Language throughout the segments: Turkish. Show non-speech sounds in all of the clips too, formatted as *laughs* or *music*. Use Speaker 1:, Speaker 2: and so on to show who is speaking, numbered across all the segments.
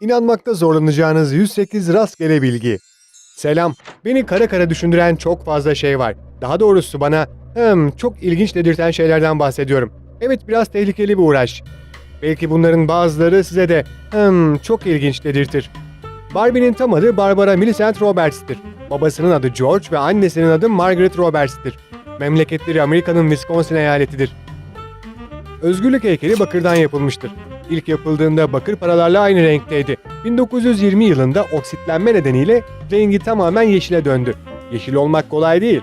Speaker 1: İnanmakta zorlanacağınız 108 rastgele bilgi. Selam. Beni kara kara düşündüren çok fazla şey var. Daha doğrusu bana hmm, çok ilginç dedirten şeylerden bahsediyorum. Evet biraz tehlikeli bir uğraş. Belki bunların bazıları size de hmm, çok ilginç dedirtir. Barbie'nin tam adı Barbara Millicent Roberts'tir. Babasının adı George ve annesinin adı Margaret Roberts'tir. Memleketleri Amerika'nın Wisconsin eyaletidir. Özgürlük heykeli bakırdan yapılmıştır. İlk yapıldığında bakır paralarla aynı renkteydi. 1920 yılında oksitlenme nedeniyle rengi tamamen yeşile döndü. Yeşil olmak kolay değil.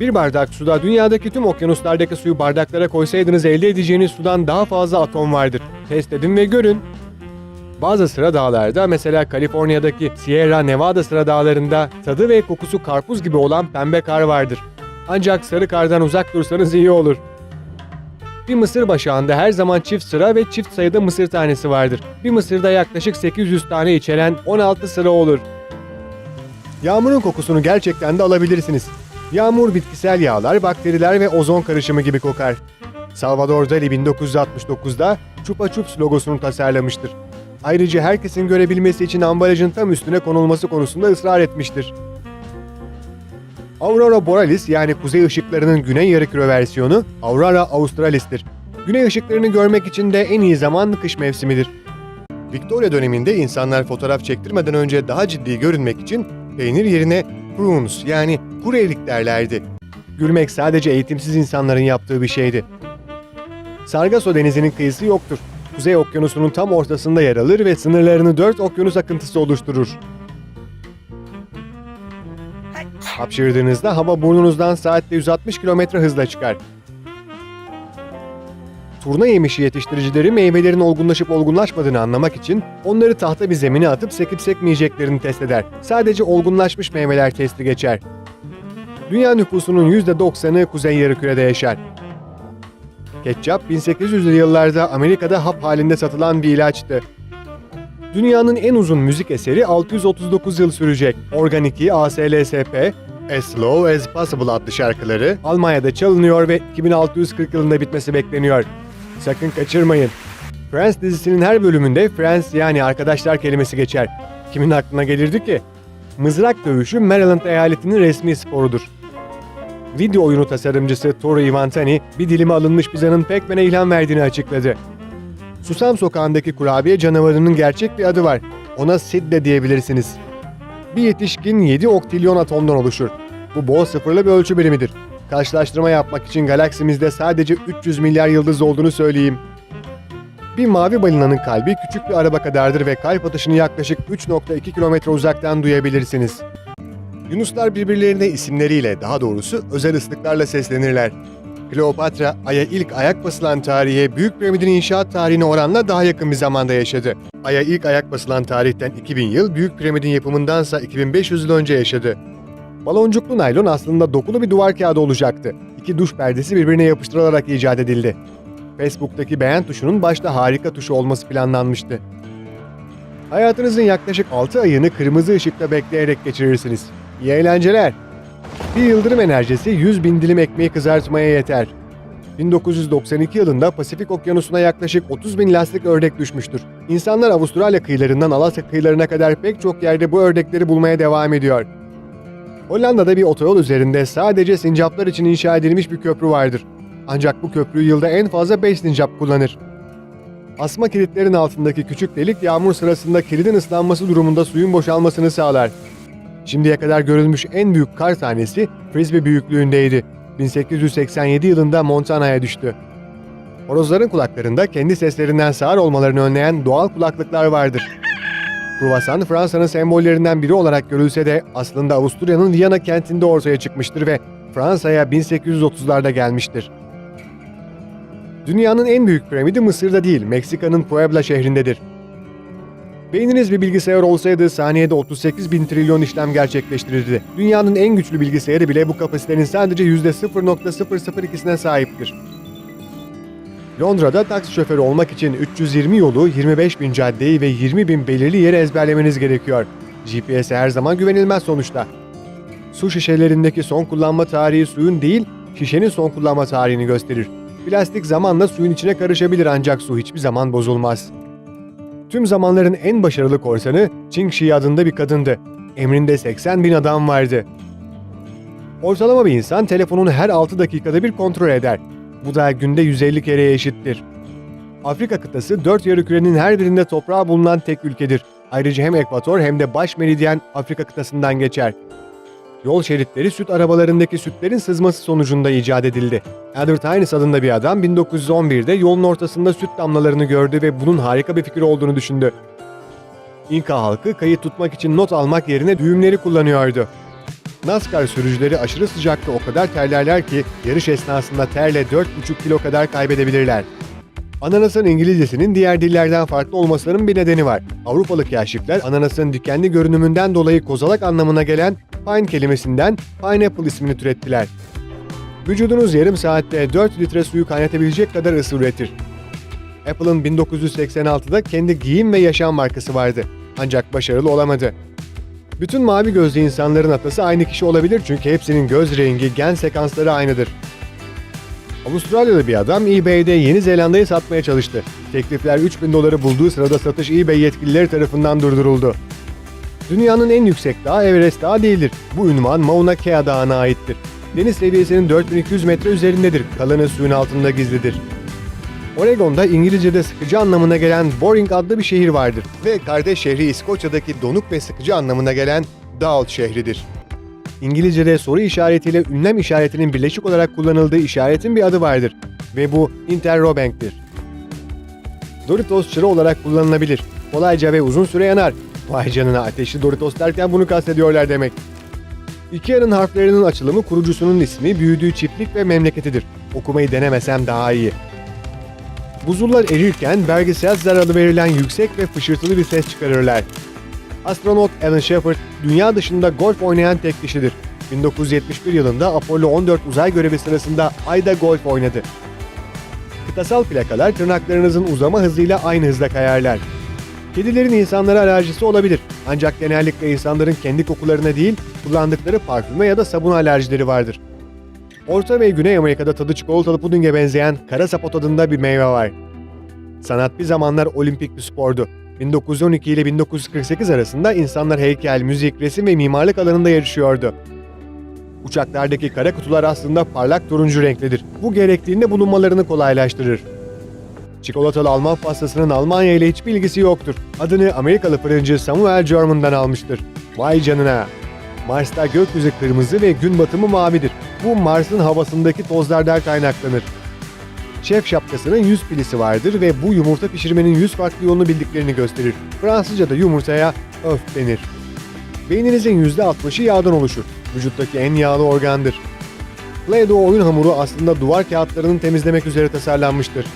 Speaker 1: Bir bardak suda dünyadaki tüm okyanuslardaki suyu bardaklara koysaydınız elde edeceğiniz sudan daha fazla atom vardır. Test edin ve görün. Bazı sıra dağlarda mesela Kaliforniya'daki Sierra Nevada sıra dağlarında tadı ve kokusu karpuz gibi olan pembe kar vardır. Ancak sarı kardan uzak dursanız iyi olur. Bir mısır başağında her zaman çift sıra ve çift sayıda mısır tanesi vardır. Bir mısırda yaklaşık 800 tane içeren 16 sıra olur. Yağmurun kokusunu gerçekten de alabilirsiniz. Yağmur bitkisel yağlar, bakteriler ve ozon karışımı gibi kokar. Salvador Dali 1969'da Chupa Chups logosunu tasarlamıştır. Ayrıca herkesin görebilmesi için ambalajın tam üstüne konulması konusunda ısrar etmiştir. Aurora Borealis yani kuzey ışıklarının güney yarımküre versiyonu Aurora Australis'tir. Güney ışıklarını görmek için de en iyi zaman kış mevsimidir. Victoria döneminde insanlar fotoğraf çektirmeden önce daha ciddi görünmek için peynir yerine prunes yani kuru erik derlerdi. Gülmek sadece eğitimsiz insanların yaptığı bir şeydi. Sargasso denizinin kıyısı yoktur. Kuzey okyanusunun tam ortasında yer alır ve sınırlarını dört okyanus akıntısı oluşturur. Hapşırdığınızda hava burnunuzdan saatte 160 km hızla çıkar. Turna yemişi yetiştiricileri meyvelerin olgunlaşıp olgunlaşmadığını anlamak için onları tahta bir zemine atıp sekip sekmeyeceklerini test eder. Sadece olgunlaşmış meyveler testi geçer. Dünya nüfusunun %90'ı kuzey yarımkürede yaşar. Ketçap 1800'lü yıllarda Amerika'da hap halinde satılan bir ilaçtı. Dünyanın en uzun müzik eseri 639 yıl sürecek. Organiki ASLSP, As Slow As Possible adlı şarkıları Almanya'da çalınıyor ve 2640 yılında bitmesi bekleniyor. Sakın kaçırmayın. Friends dizisinin her bölümünde Friends yani arkadaşlar kelimesi geçer. Kimin aklına gelirdi ki? Mızrak dövüşü Maryland eyaletinin resmi sporudur. Video oyunu tasarımcısı Toru Ivantani bir dilime alınmış pizzanın Pac-Man'e ilham verdiğini açıkladı. Susam Sokağı'ndaki kurabiye canavarının gerçek bir adı var. Ona Sid de diyebilirsiniz. Bir yetişkin 7 oktilyon atomdan oluşur. Bu bol sıfırlı bir ölçü birimidir. Karşılaştırma yapmak için galaksimizde sadece 300 milyar yıldız olduğunu söyleyeyim. Bir mavi balinanın kalbi küçük bir araba kadardır ve kalp atışını yaklaşık 3.2 kilometre uzaktan duyabilirsiniz. Yunuslar birbirlerine isimleriyle, daha doğrusu özel ıslıklarla seslenirler. Kleopatra, Ay'a ilk ayak basılan tarihe Büyük Piramidin inşaat tarihine oranla daha yakın bir zamanda yaşadı. Ay'a ilk ayak basılan tarihten 2000 yıl, Büyük Piramidin yapımındansa 2500 yıl önce yaşadı. Baloncuklu naylon aslında dokulu bir duvar kağıdı olacaktı. İki duş perdesi birbirine yapıştırılarak icat edildi. Facebook'taki beğen tuşunun başta harika tuşu olması planlanmıştı. Hayatınızın yaklaşık 6 ayını kırmızı ışıkta bekleyerek geçirirsiniz. İyi eğlenceler. Bir yıldırım enerjisi 100 bin dilim ekmeği kızartmaya yeter. 1992 yılında Pasifik Okyanusu'na yaklaşık 30 bin lastik ördek düşmüştür. İnsanlar Avustralya kıyılarından Alasya kıyılarına kadar pek çok yerde bu ördekleri bulmaya devam ediyor. Hollanda'da bir otoyol üzerinde sadece sincaplar için inşa edilmiş bir köprü vardır. Ancak bu köprü yılda en fazla 5 sincap kullanır. Asma kilitlerin altındaki küçük delik yağmur sırasında kilidin ıslanması durumunda suyun boşalmasını sağlar. Şimdiye kadar görülmüş en büyük kar tanesi frisbee büyüklüğündeydi. 1887 yılında Montana'ya düştü. Horozların kulaklarında kendi seslerinden sağır olmalarını önleyen doğal kulaklıklar vardır. *laughs* Kruvasan Fransa'nın sembollerinden biri olarak görülse de aslında Avusturya'nın Viyana kentinde ortaya çıkmıştır ve Fransa'ya 1830'larda gelmiştir. Dünyanın en büyük piramidi Mısır'da değil, Meksika'nın Puebla şehrindedir. Beyniniz bir bilgisayar olsaydı saniyede 38 bin trilyon işlem gerçekleştirirdi. Dünyanın en güçlü bilgisayarı bile bu kapasitenin sadece %0.002'sine sahiptir. Londra'da taksi şoförü olmak için 320 yolu, 25 bin caddeyi ve 20 bin belirli yeri ezberlemeniz gerekiyor. GPS her zaman güvenilmez sonuçta. Su şişelerindeki son kullanma tarihi suyun değil, şişenin son kullanma tarihini gösterir. Plastik zamanla suyun içine karışabilir ancak su hiçbir zaman bozulmaz. Tüm zamanların en başarılı korsanı Ching Shi adında bir kadındı. Emrinde 80 bin adam vardı. Ortalama bir insan telefonunu her 6 dakikada bir kontrol eder. Bu da günde 150 kereye eşittir. Afrika kıtası dört yarı her birinde toprağı bulunan tek ülkedir. Ayrıca hem ekvator hem de baş meridyen Afrika kıtasından geçer. Yol şeritleri süt arabalarındaki sütlerin sızması sonucunda icat edildi. Albert Hines adında bir adam 1911'de yolun ortasında süt damlalarını gördü ve bunun harika bir fikir olduğunu düşündü. İnka halkı kayıt tutmak için not almak yerine düğümleri kullanıyordu. NASCAR sürücüleri aşırı sıcakta o kadar terlerler ki yarış esnasında terle 4,5 kilo kadar kaybedebilirler. Ananasın İngilizcesinin diğer dillerden farklı olmasının bir nedeni var. Avrupalı kaşifler ananasın dikenli görünümünden dolayı kozalak anlamına gelen pine kelimesinden pineapple ismini türettiler. Vücudunuz yarım saatte 4 litre suyu kaynatabilecek kadar ısı üretir. Apple'ın 1986'da kendi giyim ve yaşam markası vardı. Ancak başarılı olamadı. Bütün mavi gözlü insanların atası aynı kişi olabilir çünkü hepsinin göz rengi, gen sekansları aynıdır. Avustralyalı bir adam eBay'de Yeni Zelanda'yı satmaya çalıştı. Teklifler 3000 doları bulduğu sırada satış eBay yetkilileri tarafından durduruldu. Dünyanın en yüksek dağı Everest Dağı değildir. Bu ünvan Mauna Kea Dağı'na aittir. Deniz seviyesinin 4200 metre üzerindedir. Kalanı suyun altında gizlidir. Oregon'da İngilizce'de sıkıcı anlamına gelen Boring adlı bir şehir vardır ve kardeş şehri İskoçya'daki donuk ve sıkıcı anlamına gelen Dull şehridir. İngilizce'de soru işaretiyle ünlem işaretinin birleşik olarak kullanıldığı işaretin bir adı vardır ve bu interrobang'tir. Doritos çıra olarak kullanılabilir. Kolayca ve uzun süre yanar. Vay canına ateşli Doritos derken bunu kastediyorlar demek. Ikea'nın harflerinin açılımı kurucusunun ismi, büyüdüğü çiftlik ve memleketidir. Okumayı denemesem daha iyi. Buzullar erirken Bergisel adı verilen yüksek ve fışırtılı bir ses çıkarırlar. Astronot Alan Shepard, dünya dışında golf oynayan tek kişidir. 1971 yılında Apollo 14 uzay görevi sırasında Ay'da golf oynadı. Kıtasal plakalar tırnaklarınızın uzama hızıyla aynı hızda kayarlar. Kedilerin insanlara alerjisi olabilir. Ancak genellikle insanların kendi kokularına değil, kullandıkları parfüme ya da sabun alerjileri vardır. Orta ve Güney Amerika'da tadı çikolatalı pudinge benzeyen kara sapot adında bir meyve var. Sanat bir zamanlar olimpik bir spordu. 1912 ile 1948 arasında insanlar heykel, müzik, resim ve mimarlık alanında yarışıyordu. Uçaklardaki kara kutular aslında parlak turuncu renklidir. Bu gerektiğinde bulunmalarını kolaylaştırır. Çikolatalı Alman pastasının Almanya ile hiçbir ilgisi yoktur. Adını Amerikalı fırıncı Samuel German'dan almıştır. Vay canına! Mars'ta gökyüzü kırmızı ve gün batımı mavidir. Bu Mars'ın havasındaki tozlardan kaynaklanır. Şef şapkasının 100 pilisi vardır ve bu yumurta pişirmenin 100 farklı yolunu bildiklerini gösterir. Fransızca'da yumurtaya öf denir. Beyninizin %60'ı yağdan oluşur. Vücuttaki en yağlı organdır. Play-Doh oyun hamuru aslında duvar kağıtlarını temizlemek üzere tasarlanmıştır.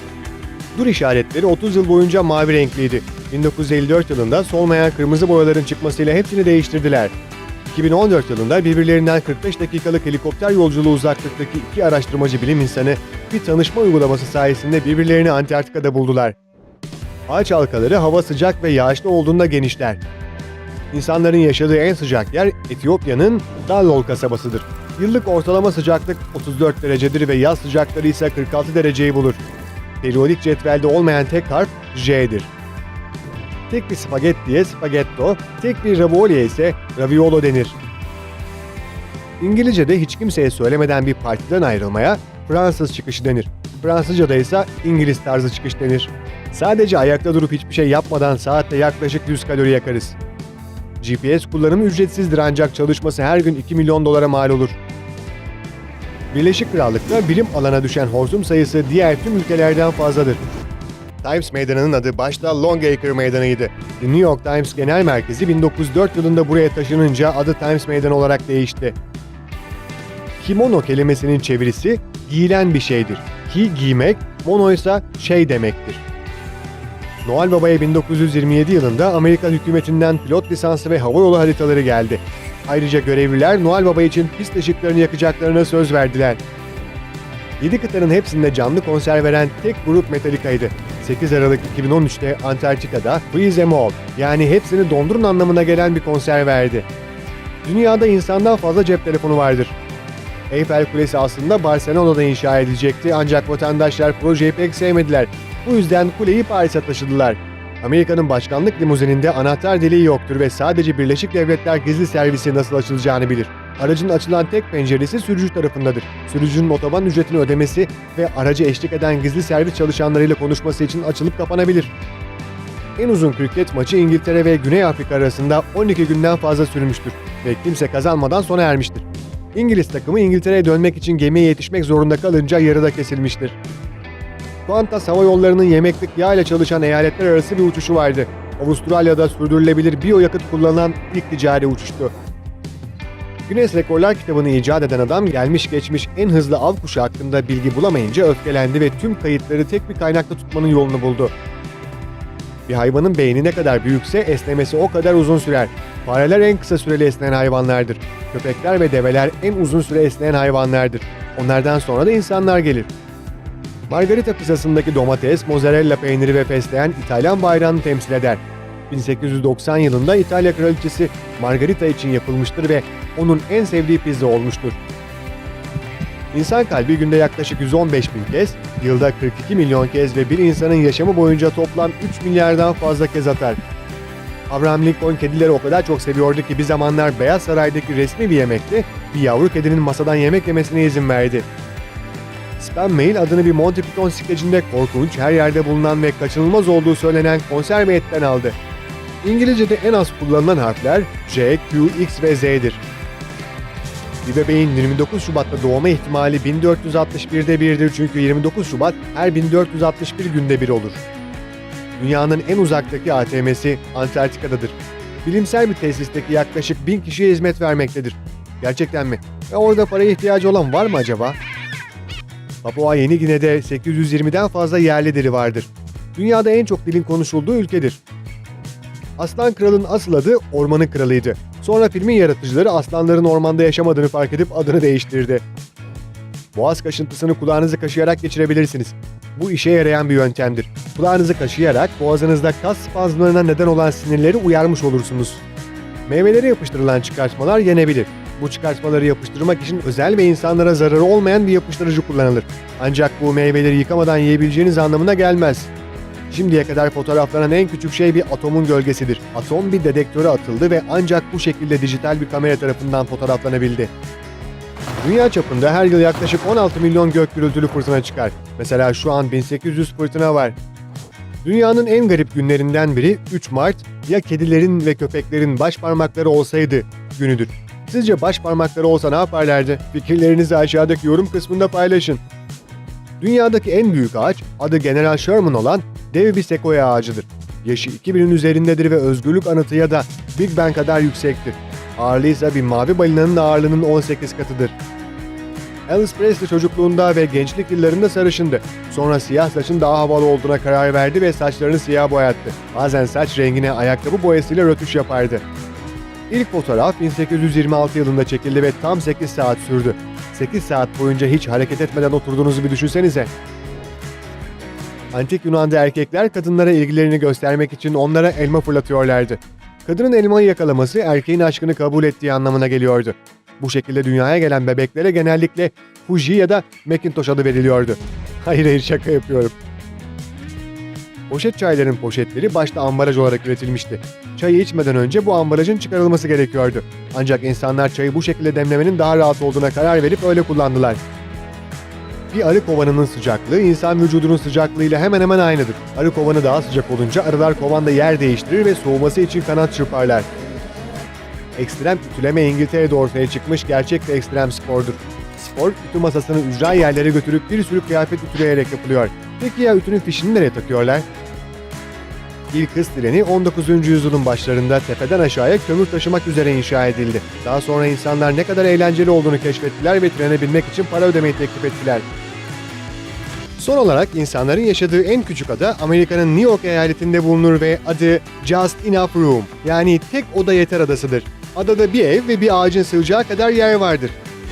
Speaker 1: Dur işaretleri 30 yıl boyunca mavi renkliydi. 1954 yılında solmayan kırmızı boyaların çıkmasıyla hepsini değiştirdiler. 2014 yılında birbirlerinden 45 dakikalık helikopter yolculuğu uzaklıktaki iki araştırmacı bilim insanı bir tanışma uygulaması sayesinde birbirlerini Antarktika'da buldular. Ağaç halkaları hava sıcak ve yağışlı olduğunda genişler. İnsanların yaşadığı en sıcak yer Etiyopya'nın Dallol kasabasıdır. Yıllık ortalama sıcaklık 34 derecedir ve yaz sıcakları ise 46 dereceyi bulur. Periyodik cetvelde olmayan tek harf J'dir. Tek bir spagettiye spagetto, tek bir ravioliye ise raviolo denir. İngilizce'de hiç kimseye söylemeden bir partiden ayrılmaya Fransız çıkışı denir. Fransızca'da ise İngiliz tarzı çıkış denir. Sadece ayakta durup hiçbir şey yapmadan saatte yaklaşık 100 kalori yakarız. GPS kullanımı ücretsizdir ancak çalışması her gün 2 milyon dolara mal olur. Birleşik Krallık'ta birim alana düşen horsum sayısı diğer tüm ülkelerden fazladır. Times Meydanı'nın adı başta Longacre Meydanı'ydı. The New York Times Genel Merkezi 1904 yılında buraya taşınınca adı Times Meydanı olarak değişti. Kimono kelimesinin çevirisi giyilen bir şeydir. Ki giymek, mono ise şey demektir. Noel Baba'ya 1927 yılında Amerikan hükümetinden pilot lisansı ve havayolu haritaları geldi. Ayrıca görevliler Noel Baba için pist ışıklarını yakacaklarına söz verdiler. 7 kıtanın hepsinde canlı konser veren tek grup Metallica'ydı. 8 Aralık 2013'te Antarktika'da Freeze Them All yani hepsini dondurun anlamına gelen bir konser verdi. Dünyada insandan fazla cep telefonu vardır. Eyfel Kulesi aslında Barcelona'da inşa edilecekti ancak vatandaşlar projeyi pek sevmediler. Bu yüzden kuleyi Paris'e taşıdılar. Amerika'nın başkanlık limuzininde anahtar deliği yoktur ve sadece Birleşik Devletler gizli servisi nasıl açılacağını bilir. Aracın açılan tek penceresi sürücü tarafındadır. Sürücünün otoban ücretini ödemesi ve aracı eşlik eden gizli servis çalışanlarıyla konuşması için açılıp kapanabilir. En uzun kriket maçı İngiltere ve Güney Afrika arasında 12 günden fazla sürmüştür ve kimse kazanmadan sona ermiştir. İngiliz takımı İngiltere'ye dönmek için gemiye yetişmek zorunda kalınca yarıda kesilmiştir. Qantas Hava Yolları'nın yemeklik yağ ile çalışan eyaletler arası bir uçuşu vardı. Avustralya'da sürdürülebilir biyoyakıt kullanılan ilk ticari uçuştu. Guinness Rekorlar kitabını icat eden adam gelmiş geçmiş en hızlı av kuşu hakkında bilgi bulamayınca öfkelendi ve tüm kayıtları tek bir kaynakta tutmanın yolunu buldu. Bir hayvanın beyni ne kadar büyükse esnemesi o kadar uzun sürer. Fareler en kısa süreli esneyen hayvanlardır. Köpekler ve develer en uzun süre esneyen hayvanlardır. Onlardan sonra da insanlar gelir. Margarita pizzasındaki domates, mozzarella peyniri ve fesleğen İtalyan bayrağını temsil eder. 1890 yılında İtalya kraliçesi Margarita için yapılmıştır ve onun en sevdiği pizza olmuştur. İnsan kalbi günde yaklaşık 115 bin kez, yılda 42 milyon kez ve bir insanın yaşamı boyunca toplam 3 milyardan fazla kez atar. Abraham Lincoln kedileri o kadar çok seviyordu ki bir zamanlar Beyaz Saray'daki resmi bir yemekte bir yavru kedinin masadan yemek yemesine izin verdi. Spam Mail adını bir Monty Python skecinde korkunç, her yerde bulunan ve kaçınılmaz olduğu söylenen konserve etten aldı. İngilizce'de en az kullanılan harfler J, Q, X ve Z'dir. Bir bebeğin 29 Şubat'ta doğma ihtimali 1461'de birdir çünkü 29 Şubat her 1461 günde bir olur. Dünyanın en uzaktaki ATM'si Antarktika'dadır. Bilimsel bir tesisteki yaklaşık 1000 kişiye hizmet vermektedir. Gerçekten mi? Ve orada paraya ihtiyacı olan var mı acaba? Papua Yeni Gine'de 820'den fazla yerli vardır. Dünyada en çok dilin konuşulduğu ülkedir. Aslan Kral'ın asıl adı Ormanın Kralı'ydı. Sonra filmin yaratıcıları aslanların ormanda yaşamadığını fark edip adını değiştirdi. Boğaz kaşıntısını kulağınızı kaşıyarak geçirebilirsiniz. Bu işe yarayan bir yöntemdir. Kulağınızı kaşıyarak boğazınızda kas spazmlarına neden olan sinirleri uyarmış olursunuz. Meyvelere yapıştırılan çıkartmalar yenebilir. Bu çıkartmaları yapıştırmak için özel ve insanlara zararı olmayan bir yapıştırıcı kullanılır. Ancak bu meyveleri yıkamadan yiyebileceğiniz anlamına gelmez. Şimdiye kadar fotoğraflanan en küçük şey bir atomun gölgesidir. Atom bir dedektöre atıldı ve ancak bu şekilde dijital bir kamera tarafından fotoğraflanabildi. Dünya çapında her yıl yaklaşık 16 milyon gök gürültülü fırtına çıkar. Mesela şu an 1800 fırtına var. Dünyanın en garip günlerinden biri 3 Mart ya kedilerin ve köpeklerin baş parmakları olsaydı günüdür. Sizce baş parmakları olsa ne yaparlardı? Fikirlerinizi aşağıdaki yorum kısmında paylaşın. Dünyadaki en büyük ağaç adı General Sherman olan dev bir sekoya ağacıdır. Yaşı 2000'in üzerindedir ve özgürlük anıtı ya da Big Ben kadar yüksektir. Ağırlığı ise bir mavi balinanın ağırlığının 18 katıdır. Elvis Presley çocukluğunda ve gençlik yıllarında sarışındı. Sonra siyah saçın daha havalı olduğuna karar verdi ve saçlarını siyah boyattı. Bazen saç rengine ayakkabı boyasıyla rötuş yapardı. İlk fotoğraf 1826 yılında çekildi ve tam 8 saat sürdü. 8 saat boyunca hiç hareket etmeden oturduğunuzu bir düşünsenize. Antik Yunan'da erkekler kadınlara ilgilerini göstermek için onlara elma fırlatıyorlardı. Kadının elmayı yakalaması erkeğin aşkını kabul ettiği anlamına geliyordu. Bu şekilde dünyaya gelen bebeklere genellikle Fuji ya da Macintosh adı veriliyordu. Hayır hayır şaka yapıyorum. Poşet çayların poşetleri başta ambalaj olarak üretilmişti. Çayı içmeden önce bu ambalajın çıkarılması gerekiyordu. Ancak insanlar çayı bu şekilde demlemenin daha rahat olduğuna karar verip öyle kullandılar. Bir arı kovanının sıcaklığı insan vücudunun sıcaklığıyla hemen hemen aynıdır. Arı kovanı daha sıcak olunca arılar kovanda yer değiştirir ve soğuması için kanat çırparlar. Ekstrem ütüleme İngiltere'de ortaya çıkmış gerçek bir ekstrem spordur. Spor, ütü masasını ücra yerlere götürüp bir sürü kıyafet ütüleyerek yapılıyor. Peki ya ütünün fişini nereye takıyorlar? İlk hız treni 19. yüzyılın başlarında tepeden aşağıya kömür taşımak üzere inşa edildi. Daha sonra insanlar ne kadar eğlenceli olduğunu keşfettiler ve trene binmek için para ödemeyi teklif ettiler. Son olarak insanların yaşadığı en küçük ada Amerika'nın New York eyaletinde bulunur ve adı Just Enough Room yani tek oda yeter adasıdır. Adada bir ev ve bir ağacın sığacağı kadar yer vardır.